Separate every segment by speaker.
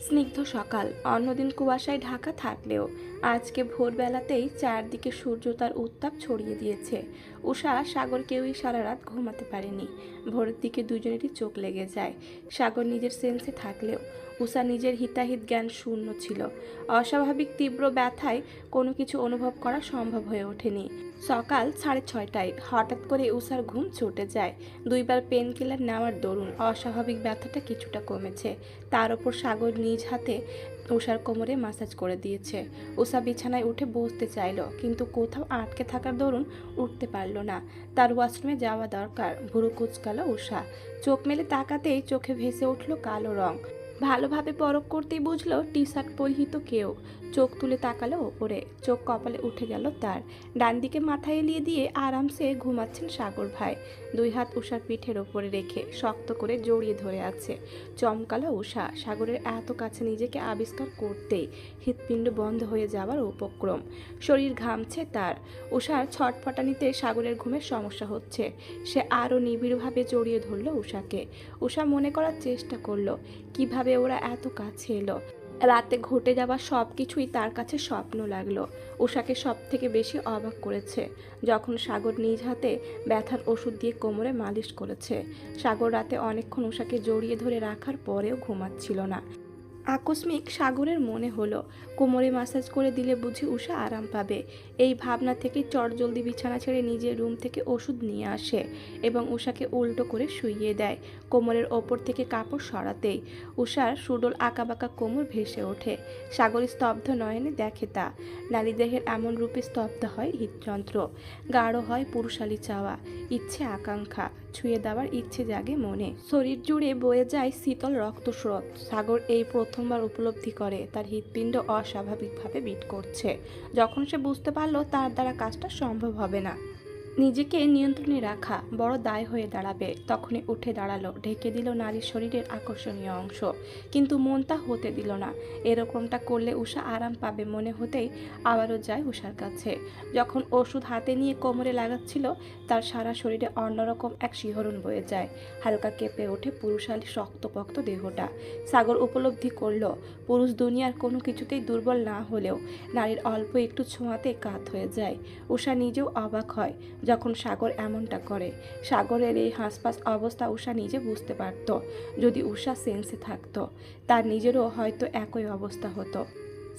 Speaker 1: স্নিগ্ধ সকাল। অন্যদিন কুয়াশায় ঢাকা থাকলেও আজকে ভোরবেলাতেই চারদিকে সূর্য তার উত্তাপ ছড়িয়ে দিয়েছে। উষা, সাগর কেউই সারা রাত ঘুমাতে পারেনি। ভোরের দিকে দুজনেরই চোখ লেগে যায়। সাগর নিজের সেন্সে থাকলেও উষা নিজের হিতাহিত জ্ঞান শূন্য ছিল। অস্বাভাবিক তীব্র ব্যথায় কোনো কিছু অনুভব করা সম্ভব হয়ে ওঠেনি। সকাল সাড়ে ছয়টায় হঠাৎ করে উষার ঘুম ছুটে যায়। দুইবার পেন কিলার নেওয়ার দরুন অস্বাভাবিক ব্যথাটা কিছুটা কমেছে। তার ওপর সাগর নিজ হাতে উষার কোমরে মাসাজ করে দিয়েছে। উষা বিছানায় উঠে বসতে চাইলো, কিন্তু কোথাও আটকে থাকার দরুন উঠতে পারল না। তার ওয়াশরুমে যাওয়া দরকার। ভুরু কুচকালো উষা। চোখ মেলে তাকাতেই চোখে ভেসে উঠল কালো রং। ভালোভাবে পরখ করতেই বুঝলো টি শার্ট পরিহিত কেউ। চোখ তুলে তাকালো ওপরে। চোখ কপালে উঠে গেল তার। ডান দিকে মাথা এলিয়ে দিয়ে আরামসে ঘুমাচ্ছেন সাগর ভাই। দুই হাত উষার পিঠের ওপরে রেখে শক্ত করে জড়িয়ে ধরে আছে। চমকালো উষা সাগরের এত কাছে নিজেকে আবিষ্কার করতেই হৃৎপিণ্ড বন্ধ হয়ে যাওয়ার উপক্রম। শরীর ঘামছে তার। উষার ছটফটানিতে সাগরের ঘুমের সমস্যা হচ্ছে। সে আরও নিবিড়ভাবে জড়িয়ে ধরল উষাকে উষা মনে করার চেষ্টা করল, কীভাবে ওরা এত কাছে এলো। রাতে ঘটে যাওয়া সব কিছুই তার কাছে স্বপ্ন লাগল। উষাকে সব থেকে বেশি অবাক করেছে, যখন সাগর নিজ হাতে ব্যথার ওষুধ দিয়ে কোমরে মালিশ করেছে। সাগর রাতে অনেকক্ষণ উষাকে জড়িয়ে ধরে রাখার পরেও ঘুমাচ্ছিল না। আকস্মিক সাগরের মনে হলো। কোমরে মাসাজ করে দিলে বুঝি উষা আরাম পাবে। এই ভাবনা থেকে চটজলদি বিছানা ছেড়ে নিজের রুম থেকে ওষুধ নিয়ে আসে এবং উষাকে উল্টো করে শুইয়ে দেয়। কোমরের ওপর থেকে কাপড় সরাতেই উষার সুডল আঁকাবাঁকা কোমর ভেসে ওঠে। সাগর স্তব্ধ নয়নে দেখে তা। নারী দেহের এমন রূপে স্তব্ধ হয় হৃদযন্ত্র। গাঢ় হয় পুরুষালী চাওয়া। ইচ্ছে আকাঙ্ক্ষা। ছুঁয়ে দেওয়ার ইচ্ছে জাগে মনে। শরীর জুড়ে বয়ে যায় শীতল রক্তস্রোত। সাগর এই প্রথমবার উপলব্ধি করে, তার হৃৎপিণ্ড অস্বাভাবিকভাবে বিট করছে। যখন সে বুঝতে পারল তার দ্বারা কাজটা সম্ভব হবে না। নিজেকে নিয়ন্ত্রণে রাখা বড় দায় হয়ে দাঁড়াবে। তখনই উঠে দাঁড়াল, ঢেকে দিল নারীর শরীরের আকর্ষণীয় অংশ। কিন্তু মন তা হতে দিল না। এরকমটা করলে উষা আরাম পাবে মনে হতেই আবারও যায় উষার কাছে। যখন ওষুধ হাতে নিয়ে কোমরে লাগাচ্ছিল, তার সারা শরীরে অন্যরকম এক শিহরণ বয়ে যায়। হালকা কেঁপে ওঠে পুরুষালী শক্তপোক্ত দেহটা। সাগর উপলব্ধি করল, পুরুষ দুনিয়ার কোনো কিছুতেই দুর্বল না হলেও নারীর অল্প একটু ছোঁয়াতে কাত হয়ে যায়। উষা নিজেও অবাক হয় যখন সাগর এমনটা করে, সাগরের এই হাঁসপাস অবস্থা উষা নিজে বুঝতে পারত। যদি উষা সেন্সে থাকতো, তার নিজেরও হয়তো একই অবস্থা হতো।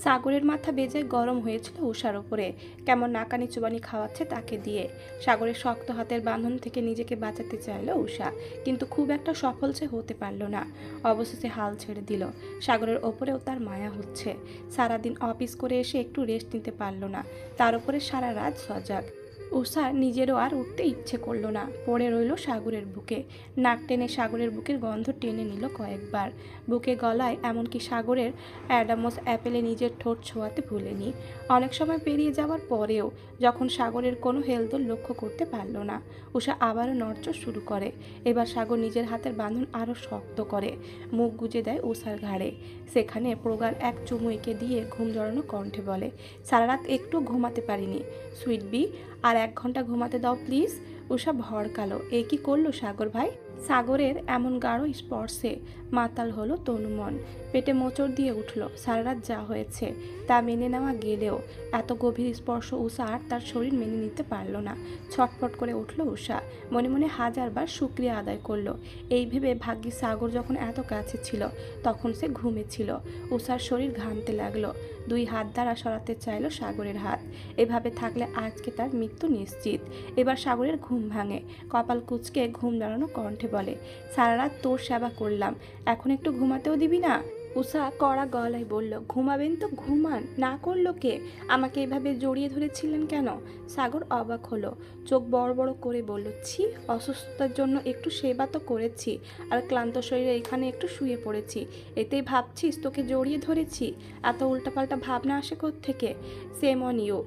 Speaker 1: সাগরের মাথা বেজে গরম হয়েছিল উষার ওপরে। কেমন নাকানি চুবানি খাওয়াচ্ছে তাকে দিয়ে। সাগরের শক্ত হাতের বাঁধন থেকে নিজেকে বাঁচাতে চাইল উষা কিন্তু খুব একটা সফল সে হতে পারল না। অবশেষে হাল ছেড়ে দিল। সাগরের ওপরেও তার মায়া হচ্ছে। সারাদিন অফিস করে এসে একটু রেস্ট নিতে পারল না। তার উপরে সারা রাত সজাগ। উষার নিজেরও আর উঠতে ইচ্ছে করল না। পড়ে রইল সাগরের বুকে। নাক টেনে সাগরের বুকের গন্ধ টেনে নিল কয়েকবার। বুকে গলায় এমনকি সাগরের অ্যাডামস অ্যাপেলে নিজের ঠোঁট ছোঁয়াতে ভুলেনি। অনেক সময় পেরিয়ে যাওয়ার পরেও যখন সাগরের কোনো হেলদোল লক্ষ্য করতে পারল না উষা আবারও নড়চড় শুরু করে। এবার সাগর নিজের হাতের বাঁধন আরও শক্ত করে। মুখ গুজে দেয় উষার ঘাড়ে। সেখানে প্রগাঢ় এক চুমু এঁকে দিয়ে ঘুম জড়ানো কণ্ঠে বলে সারা রাত একটু ঘুমাতে পারিনি। সুইট বি আর এক ঘণ্টা ঘুমাতে দাও প্লিজ উষা ভড়কালো এ কি করল সাগর ভাই? সাগরের এমন গাঢ় স্পর্শে মাতাল হলো তনুমন। পেটে মোচড় দিয়ে উঠল সারা রাত যা হয়েছে তা মেনে নেওয়া গেলেও এত গভীর স্পর্শ উষা আর তার শরীর মেনে নিতে পারল না। ছটফট করে উঠল উষা, মনে মনে হাজারবার শুক্রিয়া আদায় করল। এই ভেবে ভাগ্যি সাগর যখন এত কাছে ছিল, তখন সে ঘুমেছিল উষার শরীর ঘামতে লাগল। দুই হাত দ্বারা সরাতে চাইল সাগরের হাত। এভাবে থাকলে আজকে তার মৃত্যু নিশ্চিত। এবার সাগরের ঘুম ভাঙে। কপাল কুচকে ঘুম দাঁড়ানো কণ্ঠে বলে সারা রাত তোর সেবা করলাম। এখন একটু ঘুমাতেও দিবি না? উষা কড়া গলায় বলল, ঘুমাবেন তো, ঘুমান। না করল কে? আমাকে এভাবে জড়িয়ে ধরেছিলেন কেন? সাগর অবাক হলো, চোখ বড় বড় করে বলল, ছি, অসুস্থতার জন্য একটু সেবা তো করেছি, আর ক্লান্ত শরীরে এখানে একটু শুয়ে পড়েছি। এতেই ভাবছিস তোকে জড়িয়ে ধরেছি? এত উল্টাপাল্টা ভাবনা আসে থেকে সেম অন ইউ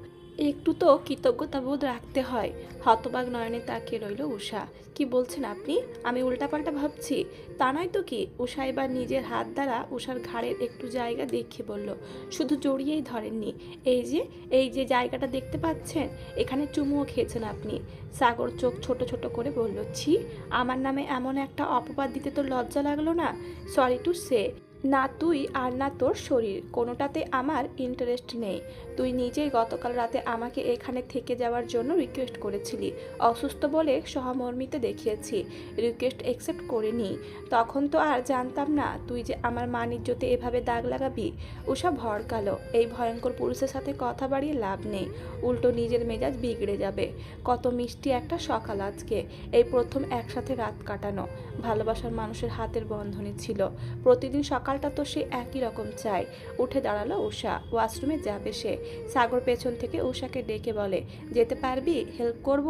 Speaker 1: একটু তো কৃতজ্ঞতাবোধ রাখতে হয়। হতবাগ নয়নে তাকিয়ে রইল উষা কি বলছেন আপনি? আমি উল্টাপাল্টা ভাবছি। তা নয় তো কি? উষা এবার নিজের হাত দ্বারা উষার ঘাড়ের একটু জায়গা দেখে বলল, শুধু জড়িয়েই ধরেননি। এই যে এই যে জায়গাটা দেখতে পাচ্ছেন, এখানে চুমুও খেয়েছেন আপনি। সাগর চোখ ছোট ছোট করে বলল, ছি, আমার নামে এমন একটা অপবাদ দিতে তো লজ্জা লাগল না। Sorry to say. না তুই আর না তোর শরীর, কোনোটাতে আমার ইন্টারেস্ট নেই। তুই নিজেই গতকাল রাতে আমাকে এখানে থেকে যাওয়ার জন্য রিকোয়েস্ট করেছিলি, অসুস্থ বলে সহমর্মিতে দেখিয়েছি রিকোয়েস্ট অ্যাকসেপ্ট করিনি। তখন তো আর জানতাম না তুই যে আমার মানিজ্যতে এভাবে দাগ লাগাবি। উষা ভরকালো এই ভয়ঙ্কর পুরুষের সাথে কথা বাড়িয়ে লাভ নেই, উল্টো নিজের মেজাজ বিগড়ে যাবে। কত মিষ্টি একটা সকাল আজকে, এই প্রথম একসাথে রাত কাটানো। ভালোবাসার মানুষের হাতের বন্ধনী ছিল। প্রতিদিন সকালটা তো সে একই রকম চায়। উঠে দাঁড়াল উষা ওয়াশরুমে যাবে সে। সাগর পেছন থেকে উষাকে ডেকে বলে, যেতে পারবি? হেল্প করব?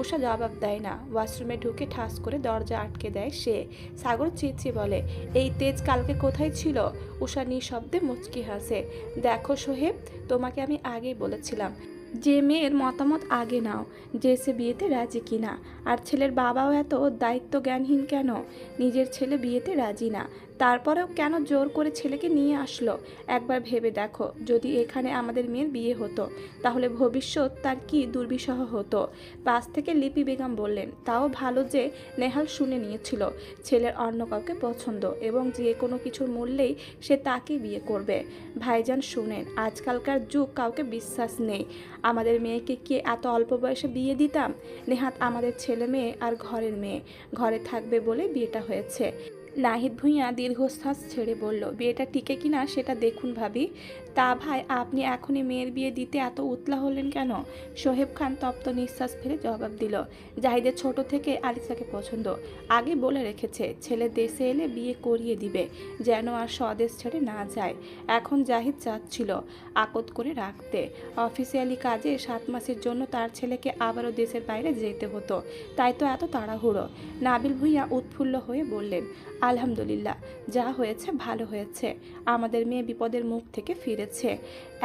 Speaker 1: উষা জবাব দেয় না। ওয়াশরুমে ঢুকে ঠাস করে দরজা আটকে দেয় সে। সাগর চিচি বলে, এই তেজ কালকে কোথায় ছিল? উষা নিঃশব্দে মুচকি হাসে, দেখো সোহেব, তোমাকে আমি আগেই বলেছিলাম, যে মেয়ের মতামত আগে নাও, যে সে বিয়েতে রাজি কিনা। আর ছেলের বাবাও এত দায়িত্ব জ্ঞানহীন কেন? নিজের ছেলে বিয়েতে রাজি না। তারপরেও কেন জোর করে ছেলেকে নিয়ে আসলো? একবার ভেবে দেখো, যদি এখানে আমাদের মেয়ের বিয়ে হতো, তাহলে ভবিষ্যৎ তার কি দুর্বিষহ হতো? পাশ থেকে লিপি বেগম বললেন, তাও ভালো যে নেহাল শুনে নিয়েছিল, ছেলের অন্য কাউকে পছন্দ এবং যে কোনো কিছুর মূল্যেই সে তাকে বিয়ে করবে। ভাইজান শুনেন, আজকালকার যুগ কাউকে বিশ্বাস নেই। আমাদের মেয়েকে কি এত অল্প বয়সে বিয়ে দিতাম? নেহাত আমাদের ছেলে মেয়ে আর ঘরের মেয়ে, ঘরে থাকবে বলে বিয়েটা হয়েছে। নাহিদ ভূঁইয়া দীর্ঘশ্বাস ছেড়ে বলল বিয়েটা টিকে কিনা সেটা দেখুন ভাবি। তা ভাই, আপনি এখনই মেয়ের বিয়ে দিতে এত উতলা হলেন কেন? সোহেব খান তপ্ত নিঃশ্বাস ফেলে জবাব দিল, জাহিদের ছোট থেকে আলিসাকে পছন্দ। আগে বলে রেখেছে, ছেলে দেশে এলে বিয়ে করিয়ে দিবে, যেন আর স্বদেশ ছেড়ে না যায়। এখন জাহিদ চাচ্ছিল আকত করে রাখতে। অফিসিয়ালি কাজে সাত মাসের জন্য তার ছেলেকে আবারও দেশের বাইরে যেতে হতো। তাই তো এত তাড়াহুড়ো। নাবিল ভূঁইয়া উৎফুল্ল হয়ে বললেন, আলহামদুলিল্লাহ, যা হয়েছে ভালো হয়েছে। আমাদের মেয়ে বিপদের মুখ থেকে ফিরেছে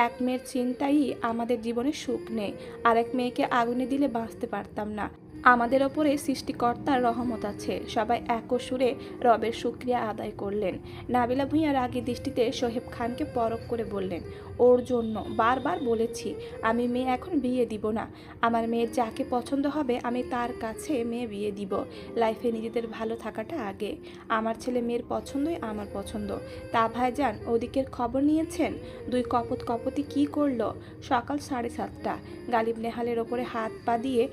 Speaker 1: এক মেয়ের চিন্তাই আমাদের জীবনে সুখ নেই। আরেক মেয়েকে আগুনে দিলে বাঁচতে পারতাম না। আমাদের ওপরে সৃষ্টিকর্তার রহমত আছে। সবাই এক সুরে রবের শুক্রিয়া আদায় করলেন। নাবিলা ভূঁইয়া রাগী দৃষ্টিতে সোহেব খানকে পরখ করে বললেন, ওর জন্য বারবার বলেছি, আমি মেয়ে এখন বিয়ে দিব না। আমার মেয়ের যাকে পছন্দ হবে, আমি তার কাছে মেয়ে বিয়ে দিব। লাইফে নিজেদের ভালো থাকাটা আগে। আমার ছেলে মেয়ের পছন্দই আমার পছন্দ। তা ভাইজান, ওদিকের খবর নিয়েছেন? দুই কপত কপতি কি করল? সকাল সাড়ে সাতটা। গালিব নেহালের ওপরে হাত পা দিয়ে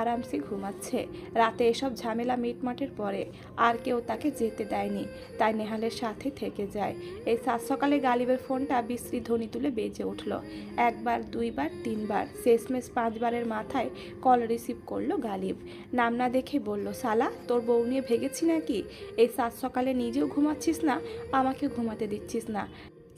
Speaker 1: আরামসে ঘুমাচ্ছে। রাতে এসব ঝামেলা মিটমাটের পরে আর কেউ তাকে যেতে দেয়নি, তাই নেহালের সাথে থেকে যায়। এই সাত সকালে গালিবের ফোনটা বিশ্রী ধ্বনি তুলে বেজে উঠল। একবার, দুইবার, তিনবার, শেষমেশ পাঁচবারের মাথায় কল রিসিভ করল গালিব। নাম না দেখে বলল, সালা, তোর বউ নিয়ে ভেগেছি নাকি? এই সাত সকালে নিজেও ঘুমাচ্ছিস না, আমাকে ঘুমাতে দিচ্ছিস না।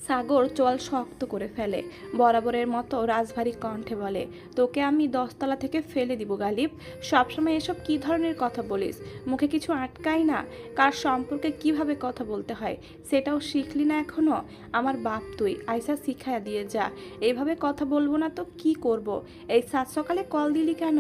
Speaker 1: সাগর চোয়াল শক্ত করে ফেলে। বরাবরের মতো রাজভারী কণ্ঠে বলে, তোকে আমি দশতলা থেকে ফেলে দিব গালিব। সবসময় এসব কী ধরনের কথা বলিস? মুখে কিছু আটকাই না? কার সম্পর্কে কীভাবে কথা বলতে হয়? সেটাও শিখলি না এখনও? আমার বাপ তুই, আইসা শিখায়া দিয়ে যা। এইভাবে কথা বলব না তো কি করব? এই সাত সকালে কল দিলি কেন?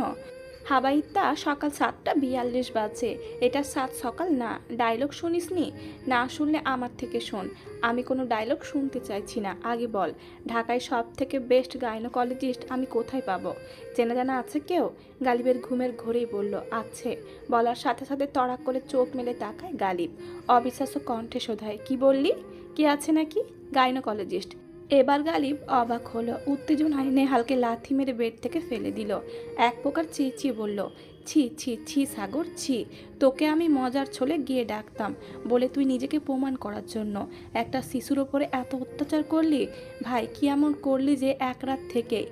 Speaker 1: হাবাইত্যা সকাল সাতটা বিয়াল্লিশ বাজে। এটা সাত সকাল না। ডায়লগ শুনিসনি না? শুনলে আমার থেকে শোন। আমি কোনো ডায়লগ শুনতে চাইছি না। আগে বল, ঢাকায় সব থেকে বেস্ট গাইনোকলজিস্ট আমি কোথায় পাবো? চেনা জানা আছে কেউ? গালিবের ঘুমের ঘরেই বলল, আছে। বলার সাথে সাথে তড়াক করে চোখ মেলে তাকায় গালিব। অবিশ্বাস্য কণ্ঠে শোধায়, কি বললি? কি আছে নাকি? গাইনোকলজিস্ট এবার গালিব অবাক হলো উত্তেজনায় নেহালকে লাথি মেরে বেড থেকে ফেলে দিল। এক প্রকার চেঁচিয়ে বলল, ছি ছি ছি সাগর, ছি, তোকে আমি মজার ছলে গিয়ে ডাকতাম বলে তুই নিজেকে প্রমাণ করার জন্য। একটা শিশুর ওপরে এত অত্যাচার করলি? ভাই, কি এমন করলি যে এক রাত থেকেই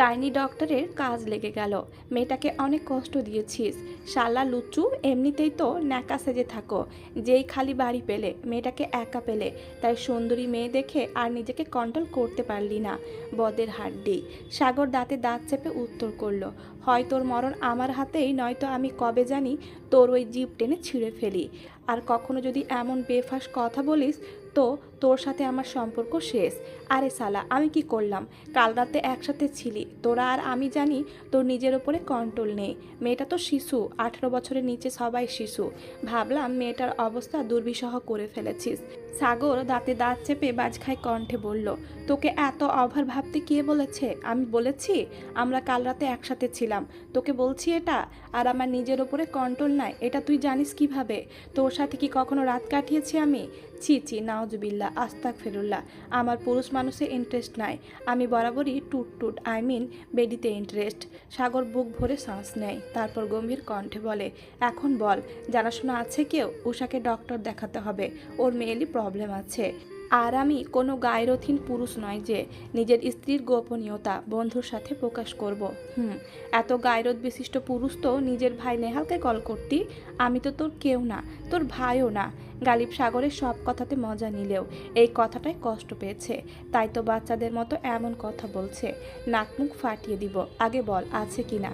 Speaker 1: গাইনি ডক্টরের কাজ লেগে গেল। মেয়েটাকে অনেক কষ্ট দিয়েছিস। শালা লুচু, এমনিতেই তো ন্যাকা সেজে থাকো। যেই খালি বাড়ি পেলে, মেয়েটাকে একা পেলে। তাই সুন্দরী মেয়ে দেখে আর নিজেকে কন্ট্রোল করতে পারলি না। বদের হাড্ডি। সাগর দাঁতে দাঁত চেপে উত্তর করল, হয় তোর মরণ আমার হাতেই, নয়তো আমি কবে জানি তোর ওই জিপ টেনে ছিঁড়ে ফেলি। আর কখনো যদি এমন বেফাস কথা বলিস তো তোর সাথে আমার সম্পর্ক শেষ। আরে সালা, আমি কি করলাম? কাল রাতে একসাথে ছিলি। তোরা আর আমি জানি তোর নিজের ওপরে কন্ট্রোল নেই। মেয়েটা তো শিশু, আঠেরো বছরের নিচে সবাই শিশু। ভাবলাম মেয়েটার অবস্থা দুর্বিষহ করে ফেলেছিস। সাগর দাঁতে দাঁত চেপে বাজখায় কণ্ঠে বলল, তোকে এত অভার ভাবতে কে বলেছে? আমি বলেছি, আমরা কাল রাতে একসাথে ছিলাম। তোকে বলছি এটা, আর আমার নিজের ওপরে কন্ট্রোল নাই। এটা তুই জানিস কীভাবে? তোর সাথে কি কখনো রাত কাটিয়েছি আমি? ছি ছি নাওজবিল্লা আস্তাক ফেরুল্লাহ আমার পুরুষ মানুষে ইন্টারেস্ট নাই। আমি বরাবরই টুট টুট আই মিন বেডিতে ইন্টারেস্ট সাগর বুক ভরে শ্বাস নেয়, তারপর গম্ভীর কণ্ঠে বলে, এখন বল, জানাশোনা আছে কেউ? উষাকে ডক্টর দেখাতে হবে। ওর মেয়েলি প্রবলেম আছে। আর আমি কোনো গায়রথীন পুরুষ নয় যে নিজের স্ত্রীর গোপনীয়তা বন্ধুর সাথে প্রকাশ করব। হুম, এত গায়রত বিশিষ্ট পুরুষ তো নিজের ভাই নেহালকে কল করতি। আমি তো তোর কেউ না, তোর ভাইও না। গালিব সাগরের সব কথাতে মজা নিলেও এই কথাটাই কষ্ট পেয়েছে। তাই তো বাচ্চাদের মতো এমন কথা বলছে। নাকমুখ ফাটিয়ে দিব। আগে বল, আছে কি না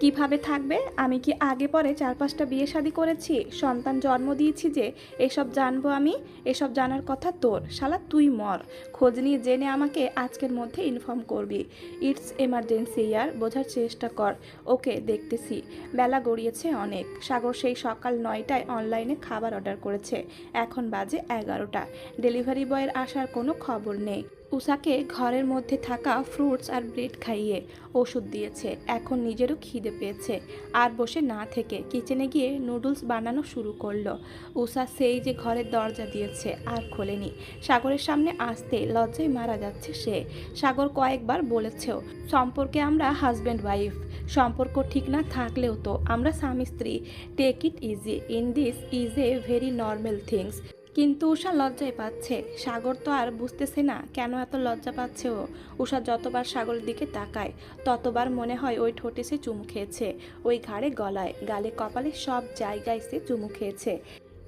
Speaker 1: কীভাবে থাকবে? আমি কি আগে পরে চার পাঁচটা বিয়ে শাদি করেছি? সন্তান জন্ম দিয়েছি যে, এসব জানব আমি? এসব জানার কথা তোর, শালা তুই মর। খোঁজ নিয়ে জেনে আমাকে আজকের মধ্যে ইনফর্ম করবি। ইটস এমার্জেন্সি ইয়ার, বোঝার চেষ্টা কর। ওকে, দেখতেছি। বেলা গড়িয়েছে অনেক। সাগর সেই সকাল নয়টায় অনলাইনে খাবার অর্ডার করেছে। এখন বাজে এগারোটা। ডেলিভারি বয়ের আসার কোনো খবর নেই। উষাকে ঘরের মধ্যে থাকা ফ্রুটস আর ব্রেড খাইয়ে ওষুধ দিয়েছে। এখন নিজেরও খিদে পেয়েছে। আর বসে না থেকে কিচেনে গিয়ে নুডলস বানানো শুরু করল। উষা সেই যে ঘরের দরজা দিয়েছে আর খোলেনি। সাগরের সামনে আসতে লজ্জায় মারা যাচ্ছে সে। সাগর কয়েকবার বলেছেও, সম্পর্কে আমরা হাজব্যান্ড ওয়াইফ সম্পর্ক ঠিক না থাকলেও তো আমরা স্বামী, স্ত্রী। Take it easy in this is a very normal things কিন্তু উষা লজ্জায় পাচ্ছে। সাগর তো আর বুঝতেছে না কেন এত লজ্জা পাচ্ছে ও। উষা যতবার সাগরের দিকে তাকায়, ততবার মনে হয় ওই ঠোঁটে সে চুমু খেয়েছে। ওই ঘাড়ে গলায়, গালে কপালে সব জায়গায় সে চুমু খেয়েছে।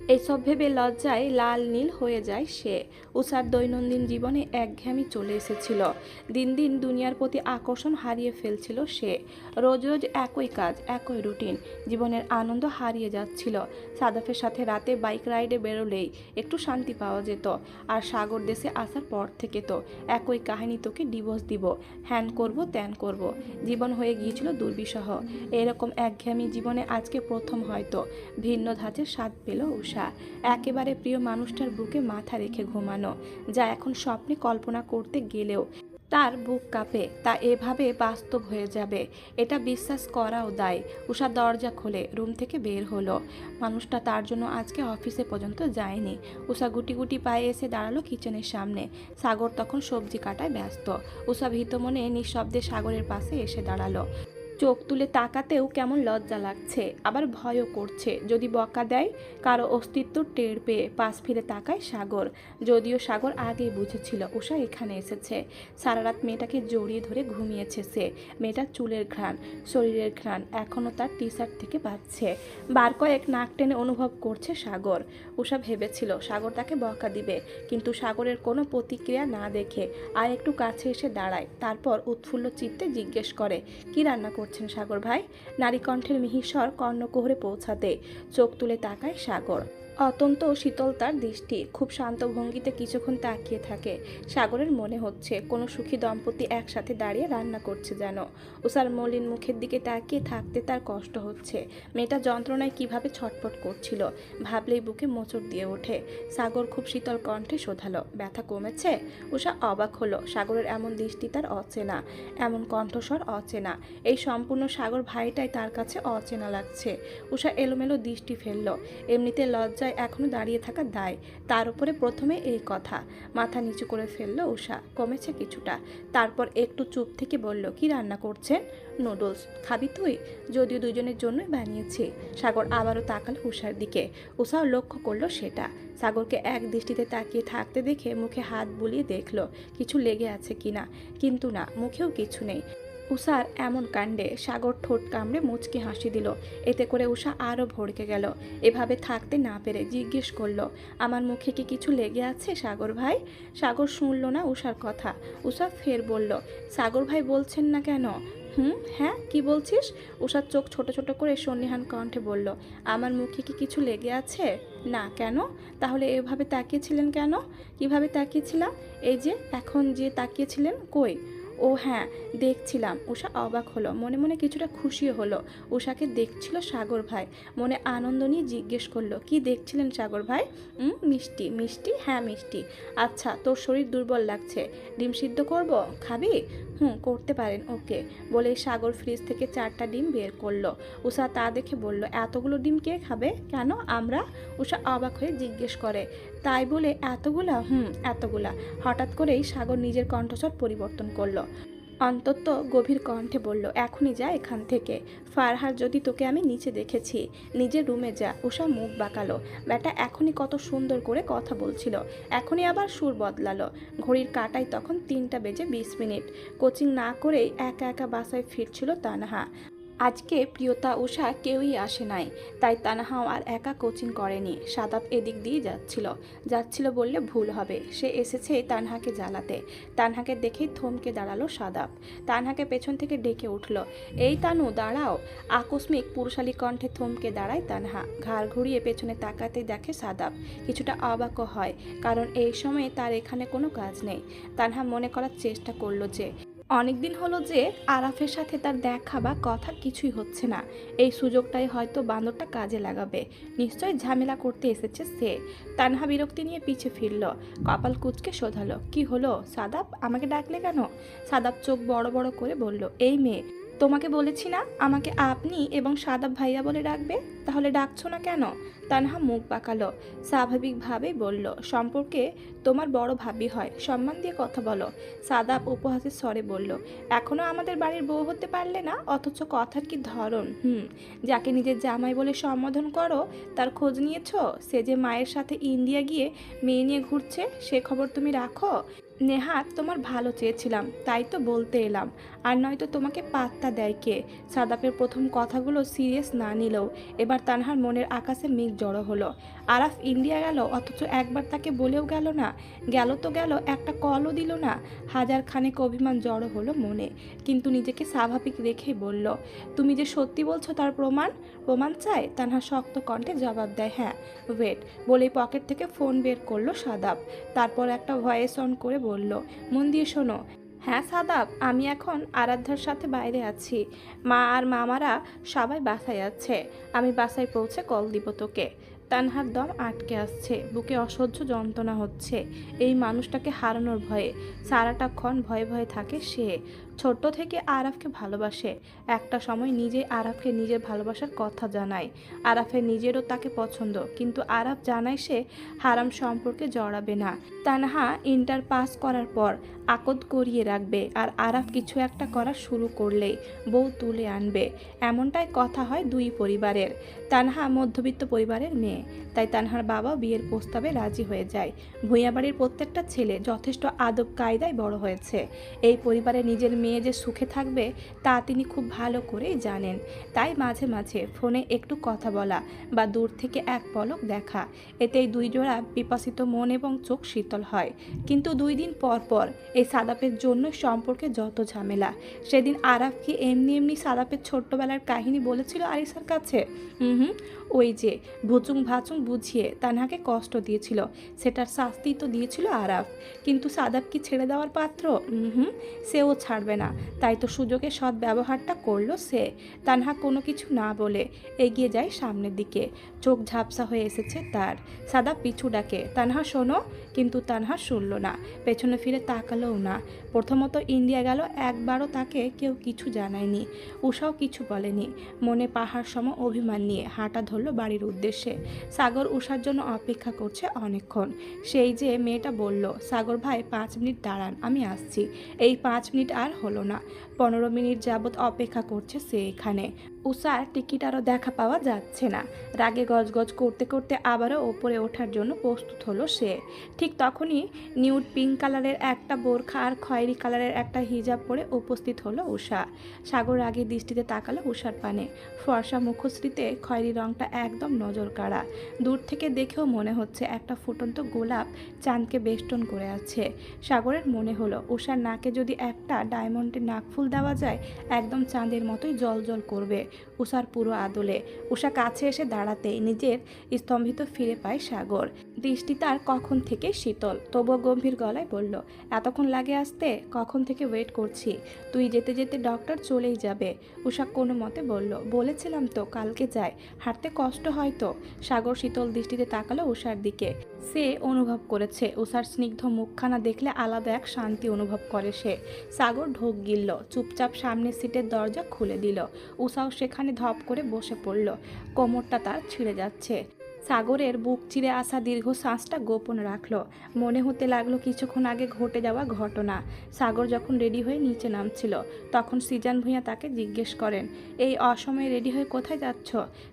Speaker 1: এইসব ভেবে লজ্জায় লাল নীল হয়ে যায় সে। উষার দৈনন্দিন জীবনে একঘেয়েমি চলে এসেছিল। দিন দিন দুনিয়ার প্রতি আকর্ষণ হারিয়ে ফেলছিল সে। রোজ রোজ একই কাজ, একই রুটিন, জীবনের আনন্দ হারিয়ে যাচ্ছিল। সাদাফের সাথে রাতে বাইক রাইডে বেরোলেই একটু শান্তি পাওয়া যেত আর সাগর দেশে আসার পর থেকে তো একই কাহিনী তোকে ডিভোর্স দিব, হ্যান করব, ত্যান করব। জীবন হয়ে গিয়েছিল দুর্বিষহ। এরকম একঘেয়েমি জীবনে আজকে প্রথম হয়তো। ভিন্ন ধাঁচের স্বাদ পেল উষা একেবারে প্রিয় মানুষটার বুকে মাথা রেখে ঘুমানো, যা এখন স্বপ্নে কল্পনা করতে গেলেও তার বুক কাঁপে, তা এভাবে বাস্তব হয়ে যাবে। এটা বিশ্বাস করাও দায়। উষা দরজা খোলে, রুম থেকে বের হলো। মানুষটা তার জন্য আজকে অফিসে পর্যন্ত যায়নি। উষা গুটি গুটি পায়ে এসে দাঁড়াল কিচেনের সামনে। সাগর তখন সবজি কাটায় ব্যস্ত। উষা ভীত মনে নিঃশব্দে সাগরের পাশে এসে দাঁড়াল। চোখ তুলে তাকাতেও কেমন লজ্জা লাগছে, আবার ভয়ও করছে। যদি বকা দেয়, কারও অস্তিত্ব টের পেয়ে পাশ ফিরে তাকায় সাগর। যদিও সাগর আগেই বুঝেছিল উষা এখানে এসেছে। সারা রাত মেয়েটাকে জড়িয়ে ধরে ঘুমিয়েছে সে। মেয়েটার চুলের ঘ্রাণ, শরীরের ঘ্রাণ, এখনও তার টি শার্ট থেকে পাচ্ছে বার কয়েক নাক টেনে অনুভব করছে সাগর। উষা ভেবেছিল সাগর তাকে বকা দিবে, কিন্তু সাগরের কোনো প্রতিক্রিয়া না দেখে আর একটু কাছে এসে দাঁড়ায়। তারপর উৎফুল্ল চিত্তে জিজ্ঞেস করে, কি রান্না করছেন সাগর ভাই। নারী কণ্ঠের মিহিস্বর কর্ণকোহরে পৌঁছাতে চোখ তুলে তাকায় সাগর। অত্যন্ত শীতল তার দৃষ্টি। খুব শান্ত ভঙ্গিতে কিছুক্ষণ তাকিয়ে থাকে। সাগরের মনে হচ্ছে, কোনো সুখী দম্পতি একসাথে দাঁড়িয়ে রান্না করছে যেন। উষার মলিন মুখের দিকে তাকিয়ে থাকতে তার কষ্ট হচ্ছে। মেয়েটা যন্ত্রণায় কীভাবে ছটপট করছিল, ভাবলেই বুকে মোচড় দিয়ে ওঠে। সাগর খুব শীতল কণ্ঠে শোধালো, ব্যথা কমেছে? উষা অবাক হলো, সাগরের এমন দৃষ্টি তার অচেনা, এমন কণ্ঠস্বর অচেনা। এই সম্পূর্ণ সাগর ভাইটাই তার কাছে অচেনা লাগছে। উষা এলোমেলো দৃষ্টি ফেলল, এমনিতে লজ্জায় এখনও দাঁড়িয়ে থাকা দায়। তার উপরে প্রথমে এই কথা। মাথা নিচু করে ফেলল উষা কমেছে কিছুটা। তারপর একটু চুপ থেকে বলল, কি রান্না করছেন? নুডলস। খাবি তুই? যদিও দুজনের জন্যই বানিয়েছি। সাগর আবারও তাকাল উষার দিকে। উষাও লক্ষ্য করল সেটা। সাগরকে এক দৃষ্টিতে তাকিয়ে থাকতে দেখে মুখে হাত বুলিয়ে দেখল, কিছু লেগে আছে কিনা? কিন্তু না, মুখেও কিছু নেই। উষার এমন কাণ্ডে সাগর ঠোঁট কামড়ে মুচকি হাসি দিল। এতে করে উষা আরও ভড়কে গেল। এভাবে থাকতে না পেরে জিজ্ঞেস করল, আমার মুখে কি কিছু লেগে আছে, সাগর ভাই? সাগর শুনল না উষার কথা। উষা ফের বলল, সাগর ভাই বলছেন না কেন? হুম হ্যাঁ কি বলছিস? উষার চোখ ছোট ছোট করে সন্নিহান কণ্ঠে বলল, আমার মুখে কি কিছু লেগে আছে? না, কেন? তাহলে এভাবে তাকিয়েছিলেন কেন? কীভাবে তাকিয়েছিলাম? এই যে, এখন যে তাকিয়েছিলেন, কই? ও হ্যাঁ দেখছিলাম। উষা অবাক হলো, মনে মনে কিছুটা খুশি হলো। উষাকে দেখছিল সাগর ভাই। মনে আনন্দ নিয়ে জিজ্ঞেস করল, কি দেখছিলেন সাগর ভাই? মিষ্টি মিষ্টি হ্যাঁ মিষ্টি। আচ্ছা তোর শরীর দুর্বল লাগছে। ডিম সিদ্ধ করব? খাবি? হুম, করতে পারেন, ওকে। বলে সাগর ফ্রিজ থেকে চারটা ডিম বের করল। উষা তা দেখে বলল, এতগুলো ডিম কে খাবে? কেন? আমরা? উষা অবাক হয়ে জিজ্ঞেস করে, তাই বলে এতগুলা? হুম, এতগুলা। হঠাৎ করেই সাগর নিজের কণ্ঠস্বর পরিবর্তন করল। অন্তত গভীর কণ্ঠে বলল, এখনই যা এখান থেকে। ফারহার, যদি তোকে আমি নিচে দেখেছি, নিজের রুমে যা। উষা মুখ বাঁকালো। ব্যাটা, এখনই কত সুন্দর করে কথা বলছিল। এখনই আবার সুর বদলালো। ঘড়ির কাটাই তখন তিনটা বেজে বিশ মিনিট। কোচিং না করেই একা একা বাসায় ফিরছিল তানহা। আজকে প্রিয়তা, উষা কেউই আসে নাই, তাই তানহাও আর একা কোচিং করেনি। সাদাব এদিক দিয়ে যাচ্ছিল। যাচ্ছিল বললে ভুল হবে। সে এসেছে তানহাকে জ্বালাতে। তানহাকে দেখেই থমকে দাঁড়াল সাদাব তানহাকে পেছন থেকে ডেকে উঠল। এই তানু, দাঁড়াও। আকস্মিক পুরুষালী কণ্ঠে থমকে দাঁড়ায় তানহা। ঘাড় ঘুরিয়ে পেছনে তাকাতে দেখে সাদাব কিছুটা অবাকও হয়, কারণ এই সময়ে তার এখানে কোনো কাজ নেই। তানহা মনে করার চেষ্টা করল যে অনেকদিন হলো যে আরাফের সাথে তার দেখা বা কথা কিছুই হচ্ছে না। এই সুযোগটাই হয়তো বান্দরটা কাজে লাগাবে। নিশ্চয় ঝামেলা করতে এসেছে সে। তানহা বিরক্তি নিয়ে পিছে ফিরল। কপাল কুচকে শোধালো, কি হলো সাদাব আমাকে ডাকলে কেন? সাদাব চোখ বড় বড় করে বলল, এই মেয়ে তোমাকে বলেছি না, আমাকে আপনি এবং সাদাব ভাইয়া বলে ডাকবে? তাহলে ডাকছো না কেন? তানহা মুখ বাঁকালো স্বাভাবিকভাবেই বলল, সম্পর্কে তোমার বড় ভাবি হয়, সম্মান দিয়ে কথা বলো। সাদাব উপহাসের স্বরে বলল এখনও আমাদের বাড়ির বউ হতে পারলে না? অথচ কথার কি ধরন? হুম, যাকে নিজের জামাই বলে সম্বোধন করো, তার খোঁজ নিয়েছো? সে যে মায়ের সাথে ইন্ডিয়া গিয়ে মেয়ে নিয়ে ঘুরছে, সে খবর তুমি রাখো? নেহাত তোমার ভালো চেয়েছিলাম, তাই তো বলতে এলাম। আর নয়তো তোমাকে পাত্তা দেয় কে? সাদাপের প্রথম কথাগুলো সিরিয়াস না নিলেও এবার তানহার মনের আকাশে মেঘ জড়ো হলো। আরাফ ইন্ডিয়া গেল, অথচ একবার তাকে বলেও গেল না। গেল তো গেল, একটা কলও দিল না। হাজার খানেক অভিমান জড়ো হলো মনে, কিন্তু নিজেকে স্বাভাবিক রেখেই বলল, তুমি যে সত্যি বলছো তার প্রমাণ? প্রমাণ চাই? তানহা শক্ত কণ্ঠে জবাব দেয় হ্যাঁ ওয়েট বলেই পকেট থেকে ফোন বের করল সাদাব তারপর একটা ভয়েস অন করে বলল, মন দিয়ে শোনো। হ্যাঁ সাদাব, আমি এখন আরাধ্যার সাথে বাইরে আছি। মা আর মামারা সবাই বাসায় আছে। আমি বাসায় পৌঁছে কল দিব তোকে। তানহার দম আটকে আসছে। বুকে অসহ্য যন্ত্রণা হচ্ছে। এই মানুষটাকে হারানোর ভয়ে সারাটাক্ষণ ভয়ে ভয়ে থাকে সে। ছোট্ট থেকে আরাফকে ভালোবাসে। একটা সময় নিজে আরাফকে নিজের ভালোবাসার কথা জানায়। আরাফের নিজেরও তাকে পছন্দ, কিন্তু আরাফ জানায় সে হারাম সম্পর্কে জড়াবে না। তানহা ইন্টার পাস করার পর আকদ করিয়ে রাখবে আর আরাফ কিছু একটা করা শুরু করলেই বউ তুলে আনবে। এমনটাই কথা হয় দুই পরিবারের। তানহা মধ্যবিত্ত পরিবারের মেয়ে। তাই তানহার বাবাও বিয়ের প্রস্তাবে রাজি হয়ে যায়। ভূঁইয়া বাড়ির প্রত্যেকটা ছেলে যথেষ্ট আদব কায়দায় বড় হয়েছে। এই পরিবারে নিজের মেয়ে যে সুখে থাকবে, তা তিনি খুব ভালো করেই জানেন। তাই মাঝে মাঝে ফোনে একটু কথা বলা বা দূর থেকে এক পলক দেখা, এতেই দুই জোড়া বিপাসিত মন এবং চোখ শীতল হয়। কিন্তু দুই দিন পর পর এই সাদাপের জন্য সম্পর্কে যত ঝামেলা। সেদিন আরাফ কি এমনি এমনি সাদাপের ছোট্টবেলার কাহিনী বলেছিল আরিসার কাছে? হুম ওই যে ভুচুং ভাচুং বুঝিয়ে তানহাকে কষ্ট দিয়েছিল, সেটার শাস্তি তো দিয়েছিল আরাফ। কিন্তু সাদাব কি ছেড়ে দেওয়ার পাত্র? হুম সেও ছাড়বে তাই তো সুযোগে সৎ ব্যবহারটা করল সে। তানহা কোনো কিছু না বলে এগিয়ে যায় সামনের দিকে। চোখ ঝাপসা হয়ে এসেছে তার। সাদা পিছু ডাকে, তানহা, শোনো কিন্তু তানহা শুনল না, পেছনে ফিরে তাকালোও না। প্রথমত ইন্ডিয়া গেল, একবারও তাকে কেউ কিছু জানায়নি। উষাও কিছু বলেনি। মনে পাহাড় সম অভিমান নিয়ে হাঁটা ধরলো বাড়ির উদ্দেশ্যে। সাগর উষার জন্য অপেক্ষা করছে অনেকক্ষণ। সেই যে মেয়েটা বলল, সাগর ভাই, পাঁচ মিনিট দাঁড়ান, আমি আসছি। এই পাঁচ মিনিট আর হলো না। পনেরো মিনিট যাবৎ অপেক্ষা করছে সে এখানে। উষার টিকিট আরও দেখা পাওয়া যাচ্ছে না। রাগে গজগজ করতে করতে আবারও ওপরে ওঠার জন্য প্রস্তুত হলো সে। ঠিক তখনই নিউড পিঙ্ক কালারের একটা বোরখা আর খয়েরি কালারের একটা হিজাব পরে উপস্থিত হলো উষা। সাগর রাগে দৃষ্টিতে তাকালো উষার পানে। ফর্সা মুখশ্রীতে খয়েরি রংটা একদম নজর কাড়া দূর থেকে দেখেও মনে হচ্ছে একটা ফুটন্ত গোলাপ চাঁদকে বেষ্টন করে আছে। সাগরের মনে হলো, উষার নাকে যদি একটা ডায়মন্ডের নাকফুল দেওয়া যায়, একদম চাঁদের মতোই জল জল করবে। উষার পুরো আদলে। উষা কাছে এসে দাঁড়াতেই নিজের স্তম্ভিত ফিরে পায় সাগর। দৃষ্টি তার কখন থেকে শীতল? তবুও গম্ভীর গলায় বলল, এতক্ষণ লাগে আসতে? কখন থেকে ওয়েট করছি? তুই যেতে যেতে ডক্টর চলেই যাবে। উষা কোনো মতে বলল, বলেছিলাম তো, কালকে যাই। হাঁটতে কষ্ট হয় তো? সাগর শীতল দৃষ্টিতে তাকালো উষার দিকে। সে অনুভব করেছে, উষার স্নিগ্ধ মুখখানা দেখলে আলাদা এক শান্তি অনুভব করে সে। সাগর ঢোক গিলল, চুপচাপ সামনের সিটের দরজা খুলে দিল। উষাও সেখানে ধপ করে বসে পড়ল। কোমরটা তার ছিঁড়ে যাচ্ছে। সাগরের বুক চিরে আসা দীর্ঘ শ্বাসটা গোপন রাখল। মনে হতে লাগল কিছুক্ষণ আগে ঘটে যাওয়া ঘটনা। সাগর যখন রেডি হয়ে নিচে নামছিল, তখন সিজান ভূঁইয়া তাকে জিজ্ঞেস করেন, এই অসময়ে রেডি হয়ে কোথায় যাচ্ছ?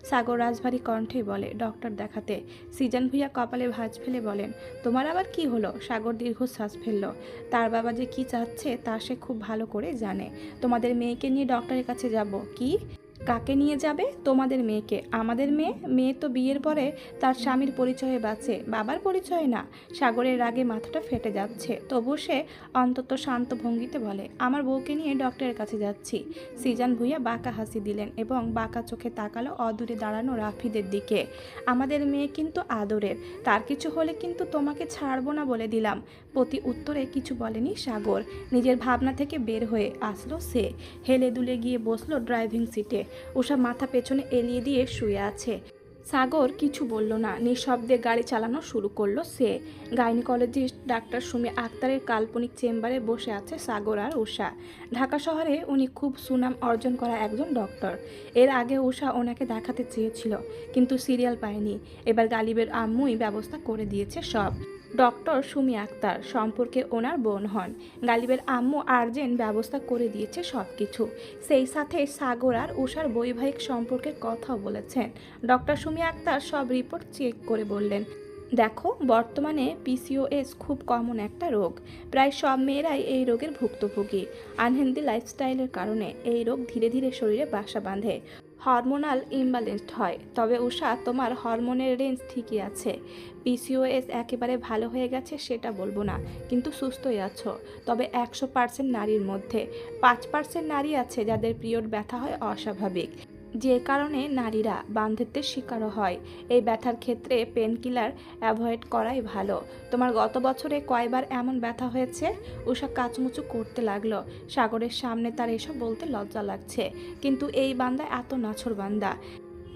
Speaker 1: সাগর রাজভারী কণ্ঠেই বলে, ডক্টর দেখাতে। সিজান ভূঁইয়া কপালে ভাঁজ ফেলে বলেন, তোমার আবার কি হলো? সাগর দীর্ঘশ্বাস ফেলল, তার বাবা যে কি চাচ্ছে তা সে খুব ভালো করে জানে। তোমাদের মেয়েকে নিয়ে ডক্টরের কাছে যাব, কি? কাকে নিয়ে যাবে? তোমাদের মেয়েকে। আমাদের মেয়ে? মেয়ে তো বিয়ের পরে তার স্বামীর পরিচয়ে বাঁচে। বাবার পরিচয় না। সাগরের রাগে মাথাটা ফেটে যাচ্ছে। তবু সে অন্তত শান্ত ভঙ্গিতে বলে, আমার বউকে নিয়ে ডক্টরের কাছে যাচ্ছি। সিজান ভুইয়া বাঁকা হাসি দিলেন এবং বাঁকা চোখে তাকালো অদূরে দাঁড়ানো রাফিদের দিকে। আমাদের মেয়ে কিন্তু আদরের। তার কিছু হলে কিন্তু তোমাকে ছাড়বো না বলে দিলাম। প্রতি উত্তরে কিছু বলেনি সাগর। নিজের ভাবনা থেকে বের হয়ে আসলো সে। হেলে দুলে গিয়ে বসল ড্রাইভিং সিটে। উষা মাথা পেছনে এলিয়ে দিয়ে শুয়ে আছে। সাগর কিছু বলল না। নিঃশব্দে গাড়ি চালানো শুরু করল সে। গাইনিকোলজিস্ট ডাক্তার সুমি আক্তারের কাল্পনিক চেম্বারে বসে আছে সাগর আর উষা। ঢাকা শহরে উনি খুব সুনাম অর্জন করা একজন ডক্টর। এর আগে উষা ওনাকে দেখাতে চেয়েছিল, কিন্তু সিরিয়াল পায়নি। এবার গালিবের আম্মুই ব্যবস্থা করে দিয়েছে সব। ডক্টর সুমি আক্তার সম্পর্কে ওনার বোন হন। গালিবের আম্মু আর্জেন্ট ব্যবস্থা করে দিয়েছে সব কিছু সেই সাথে সাগর আর উষার বৈবাহিক সম্পর্কের কথাও বলেছেন। ডক্টর সুমি আক্তার সব রিপোর্ট চেক করে বললেন, দেখো, বর্তমানে পিসিওএস খুব কমন একটা রোগ। প্রায় সব মেয়েরাই এই রোগের ভুক্তভোগী। আনহেলদি লাইফস্টাইলের কারণে এই রোগ ধীরে ধীরে শরীরে বাসা বাঁধে। হরমোনাল ইমব্যালেন্সড হয়। তবে উষা, তোমার হরমোনের রেঞ্জ ঠিকই আছে। পিসিওএস একেবারে ভালো হয়ে গেছে সেটা বলব না, কিন্তু সুস্থই আছো। তবে একশো পার্সেন্ট নারীর মধ্যে। পাঁচ পার্সেন্ট নারী আছে যাদের পিরিয়ড ব্যথা হয় অস্বাভাবিক। যে কারণে নারীরা বান্ধিত্বের শিকারও হয়। এই ব্যথার ক্ষেত্রে পেনকিলার অ্যাভয়েড করাই ভালো। তোমার গত বছরে কয়বার এমন ব্যথা হয়েছে? উষা কাচমুচু করতে লাগল। সাগরের সামনে তার এসব বলতে লজ্জা লাগছে। কিন্তু এই বান্দা এত নাছর বান্দা।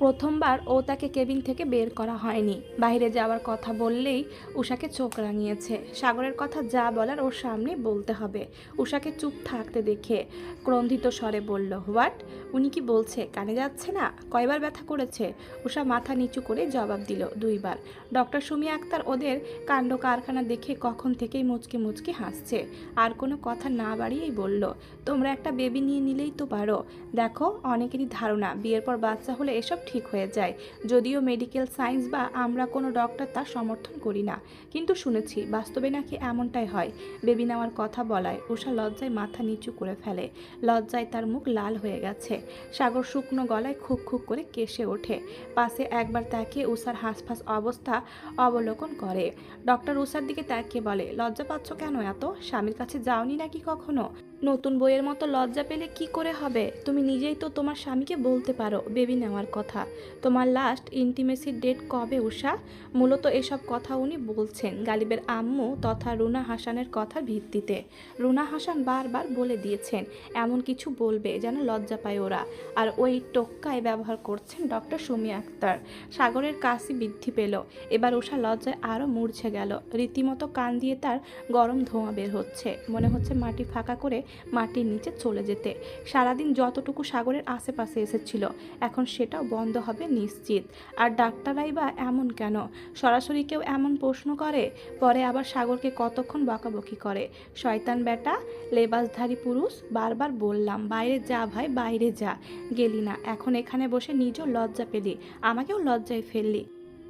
Speaker 1: প্রথমবার ও তাকে কেবিন থেকে বের করা হয়নি। বাইরে যাওয়ার কথা বললেই উষাকে চোখ রাঙিয়েছে। সাগরের কথা যা বলার ওর সামনে বলতে হবে। উষাকে চুপ থাকতে দেখে ক্রন্ধিত স্বরে বলল, হোয়াট? উনি কি বলছে? কানে যাচ্ছে না? কয়বার ব্যথা করেছে? উষা মাথা নিচু করে জবাব দিল, দুইবার। ডক্টর সুমি আক্তার ওদের কাণ্ড কারখানা দেখে কখন থেকেই মুচকি মুচকি হাসছে। আর কোনো কথা না বাড়িয়েই বলল, তোমরা একটা বেবি নিয়ে নিলেই তো পারো। দেখো, অনেকেরই ধারণা, বিয়ের পর বাচ্চা হলে এসব ঠিক হয়ে যায়। যদিও মেডিকেল সায়েন্স বা আমরা কোনো ডক্টর তা সমর্থন করি না। কিন্তু শুনেছি, বাস্তবে নাকি এমনটাই হয়। বেবি নেওয়ার কথা বলায় উষা লজ্জায় মাথা নিচু করে ফেলে। লজ্জায় তার মুখ লাল হয়ে গেছে। সাগর শুকনো গলায় খুক খুক করে কেসে ওঠে। পাশে একবার তাকে উষার হাঁসফাঁস অবস্থা অবলোকন করে। ডক্টর উষার দিকে ত্যাগকে বলে, লজ্জা পাচ্ছ কেন এত? স্বামীর কাছে যাওনি নাকি কখনো? নতুন বইয়ের মতো লজ্জা পেলে কি করে হবে? তুমি নিজেই তো তোমার স্বামীকে বলতে পারো, বেবি নেওয়ার কথা। তোমার লাস্ট ইন্টিমেসির ডেট কবে, উষা? মূলত এসব কথা উনি বলছেন গালিবের আম্মু তথা রুনা হাসানের কথার ভিত্তিতে। রুনা হাসান বারবার বলে দিয়েছেন, এমন কিছু বলবে যেন লজ্জা পায় ওরা। আর ওই টোক্কায় ব্যবহার করছেন ডক্টর সুমি আক্তার। সাগরের কাশি বৃদ্ধি পেল। এবার উষা লজ্জায় আরও মূর্ছে গেল। রীতিমতো কান দিয়ে তার গরম ধোঁয়া বের হচ্ছে। মনে হচ্ছে মাটি ফাঁকা করে মাটির নিচে চলে যেতে। সারাদিন যতটুকু সাগরের আশেপাশে এসেছিল, এখন সেটাও বন্ধ হবে নিশ্চিত। আর ডাক্তাররাই বা এমন কেন? সরাসরি কেউ এমন প্রশ্ন করে? পরে আবার সাগরকে কতক্ষণ বকাবকি করে? শয়তান বেটা, লেবাসধারী পুরুষ, বারবার বললাম, বাইরে যা ভাই, বাইরে যা। গেলি না, এখন এখানে বসে নিজেও লজ্জা পেলি, আমাকেও লজ্জায় ফেললি।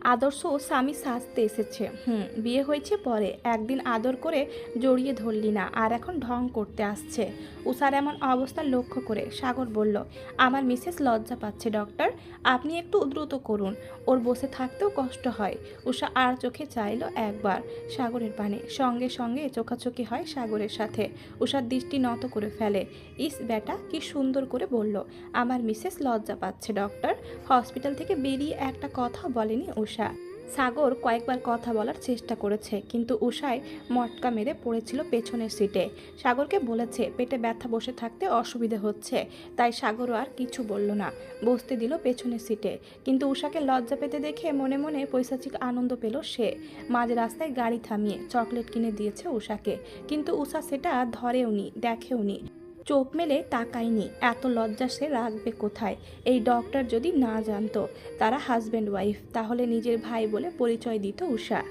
Speaker 1: আদর্শ ও স্বামী সাজতে এসেছে। হুম, বিয়ে হয়েছে পরে। একদিন আদর করে জড়িয়ে ধরলি না, আর এখন ঢং করতে আসছে। উষার এমন অবস্থা লক্ষ্য করে সাগর বলল, আমার মিসেস লজ্জা পাচ্ছে, ডক্টর। আপনি একটু দ্রুত করুন। ওর বসে থাকতেও কষ্ট হয় উষা আর চোখে চাইলো একবার। সাগরের পানে সঙ্গে সঙ্গে চোখাচোখি হয় সাগরের সাথে। উষার দৃষ্টি নত করে ফেলে। ইস বেটা কি সুন্দর করে বলল, আমার মিসেস লজ্জা পাচ্ছে, ডক্টর। হসপিটাল থেকে বেরিয়ে একটা কথা বলেনি উষা। সাগর কয়েকবার কথা বলার চেষ্টা করেছে, কিন্তু উষায় মটকা মেরে পড়েছিল পেছনের সিটে। সাগরকে বলেছে, পেটে ব্যথা বসে থাকতে অসুবিধে হচ্ছে। তাই সাগরও আর কিছু বলল না, বসতে দিল পেছনের সিটে। কিন্তু উষাকে লজ্জা পেতে দেখে মনে মনে পৈশাচিক আনন্দ পেল সে। মাঝ রাস্তায় গাড়ি থামিয়ে চকলেট কিনে দিয়েছে উষাকে। কিন্তু উষা সেটা ধরেওনি, দেখেওনি। চোখ মেলে তাকায়নি। এত লজ্জা সে রাখবে কোথায়? এই ডক্টর যদি না জানতো, তারা হাজব্যান্ড ওয়াইফ তাহলে নিজের ভাই বলে পরিচয় দিত উষা